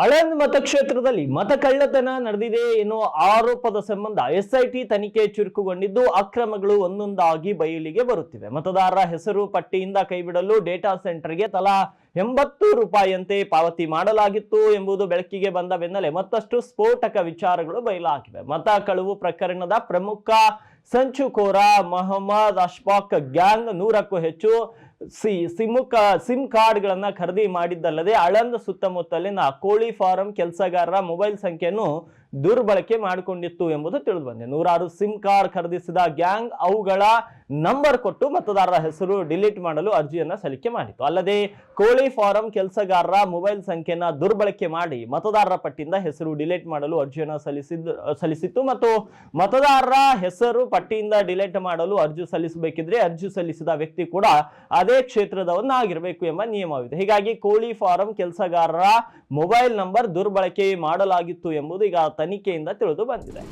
ಆಳಂದ್ ಮತಕ್ಷೇತ್ರದಲ್ಲಿ ಮತ ಕಳ್ಳತನ ನಡೆದಿದೆ ಎನ್ನುವ ಆರೋಪದ ಸಂಬಂಧ ಎಸ್ಐಟಿ ತನಿಖೆ ಚುರುಕುಗೊಂಡಿದ್ದು ಅಕ್ರಮಗಳು ಒಂದೊಂದಾಗಿ ಬಯಲಿಗೆ ಬರುತ್ತಿವೆ. ಮತದಾರರ ಹೆಸರು, ಪಟ್ಟಿಯಿಂದ ಕೈಬಿಡಲು ಡೇಟಾ ಸೆಂಟರ್ಗೆ ತಲಾ ಎಂಬತ್ತು ರೂಪಾಯಿಯಂತೆ ಪಾವತಿ ಮಾಡಲಾಗಿತ್ತು ಎಂಬುದು ಬೆಳಕಿಗೆ ಬಂದ ಬೆನ್ನಲ್ಲೇ ಮತ್ತಷ್ಟು ಸ್ಫೋಟಕ ವಿಚಾರಗಳು ಬಯಲಾಗಿವೆ. ಮತ ಕಳುವು ಪ್ರಕರಣದ ಪ್ರಮುಖ ಸಂಚುಕೋರ ಮೊಹಮ್ಮದ್ ಅಶ್ಫಾಕ್ ಗ್ಯಾಂಗ್ ನೂರಕ್ಕೂ ಹೆಚ್ಚು ಸಿ ಸಿಮ್ ಸಿಮ್ ಕಾರ್ಡ್ಗಳನ್ನು ಖರೀದಿ ಮಾಡಿದ್ದಲ್ಲದೆ ಅಳಂದ ಸುತ್ತಮುತ್ತಲಿನ ಕೋಳಿ ಫಾರಂ ಕೆಲಸಗಾರರ ಮೊಬೈಲ್ ಸಂಖ್ಯೆಯನ್ನು ದುರ್ಬಳಕೆ ಮಾಡಿಕೊಂಡಿತ್ತು ಎಂಬುದು ತಿಳಿದು ಬಂದಿದೆ. ನೂರಾರು ಸಿಮ್ ಕಾರ್ಡ್ ಖರೀದಿಸಿದ ಗ್ಯಾಂಗ್ ಅವುಗಳ ನಂಬರ್ ಕೊಟ್ಟು ಮತದಾರರ ಹೆಸರು ಡಿಲೀಟ್ ಮಾಡಲು ಅರ್ಜಿಯನ್ನು ಸಲ್ಲಿಕೆ ಮಾಡಿತ್ತು. ಅಲ್ಲದೆ ಕೋಳಿ ಫಾರಂ ಕೆಲಸಗಾರರ ಮೊಬೈಲ್ ಸಂಖ್ಯೆಯನ್ನು ದುರ್ಬಳಕೆ ಮಾಡಿ ಮತದಾರರ ಪಟ್ಟಿಯಿಂದ ಹೆಸರು ಡಿಲೀಟ್ ಮಾಡಲು ಅರ್ಜಿಯನ್ನು ಸಲ್ಲಿಸಿದ್ದು ಸಲ್ಲಿಸಿತ್ತು ಮತ್ತು ಮತದಾರರ ಹೆಸರು ಪಟ್ಟಿಯಿಂದ ಡಿಲೀಟ್ ಮಾಡಲು ಅರ್ಜಿ ಸಲ್ಲಿಸಬೇಕಿದ್ರೆ ಅರ್ಜಿ ಸಲ್ಲಿಸಿದ ವ್ಯಕ್ತಿ ಕೂಡ ಅದೇ ಕ್ಷೇತ್ರದವನ್ನಾಗಿರಬೇಕು ಎಂಬ ನಿಯಮವಿದೆ. ಹೀಗಾಗಿ ಕೋಳಿ ಫಾರಂ ಕೆಲಸಗಾರರ ಮೊಬೈಲ್ ನಂಬರ್ ದುರ್ಬಳಕೆ ಮಾಡಲಾಗಿತ್ತು ಎಂಬುದು ಈಗ ತನಿಖೆಯಿಂದ ತಿಳಿದು ಬಂದಿದೆ